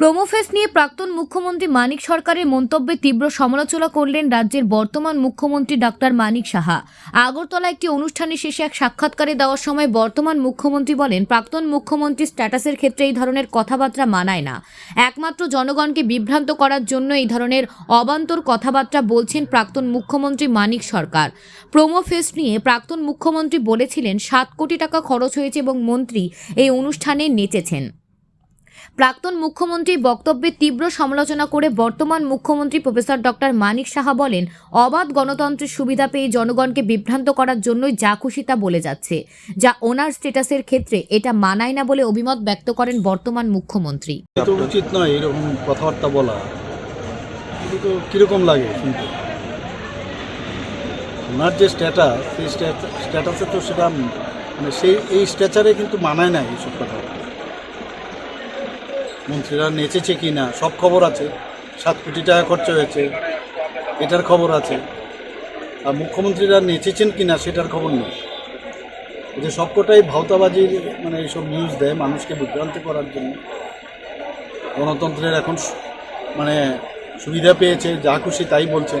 প্রোমোফেস নিয়ে প্রাক্তন মুখ্যমন্ত্রী মানিক সরকারের মন্তব্যে তীব্র সমালোচনা করলেন রাজ্যের বর্তমান মুখ্যমন্ত্রী ডাক্তার মানিক সাহা। আগরতলা একটি অনুষ্ঠানে শেষে এক সাক্ষাৎকারে দেওয়ার সময় বর্তমান মুখ্যমন্ত্রী বলেন, প্রাক্তন মুখ্যমন্ত্রী স্ট্যাটাসের ক্ষেত্রে এই ধরনের কথাবার্তা মানায় না। একমাত্র জনগণকে বিভ্রান্ত করার জন্য এই ধরনের অবান্তর কথাবার্তা বলছেন প্রাক্তন মুখ্যমন্ত্রী মানিক সরকার। প্রোমোফেস নিয়ে প্রাক্তন মুখ্যমন্ত্রী বলেছিলেন, সাত কোটি টাকা খরচ হয়েছে এবং মন্ত্রী এই অনুষ্ঠানে নেচেছেন। প্রাক্তন মুখ্যমন্ত্রীর বক্তব্যে তীব্র সমালোচনা করে বর্তমান মুখ্যমন্ত্রী প্রফেসর ডক্টর মানিক সাহা বলেন, অবাধ গণতন্ত্রের সুবিধা পেয়ে জনগণকে বিভ্রান্ত করার জন্যই যা খুশি তা বলে যাচ্ছে, যা ওনার স্ট্যাটাসের ক্ষেত্রে এটা মানায় না বলে অভিমত ব্যক্ত করেন বর্তমান মুখ্যমন্ত্রী। উচিত নয় এরকম কথাবার্তা বলা। লাগে ওনার যে স্ট্যাটাস, সেই স্ট্যাটাসে তো সেটা মানে সেই, এই স্ট্যাচারে কিন্তু মানায় না এইসব কথা মন্ত্রীরা নেচেছে কি না, সব খবর আছে। সাত কোটি টাকা খরচ হয়েছে, এটার খবর আছে। আর মুখ্যমন্ত্রীরা নেচেছেন কি না, সেটার খবর নেই। যে সবকটাই ভাওতাবাজির মানে এইসব নিউজ দেয় মানুষকে বিভ্রান্ত করার জন্য। গণতন্ত্রের এখন মানে সুবিধা পেয়েছে, যা খুশি তাই বলছে।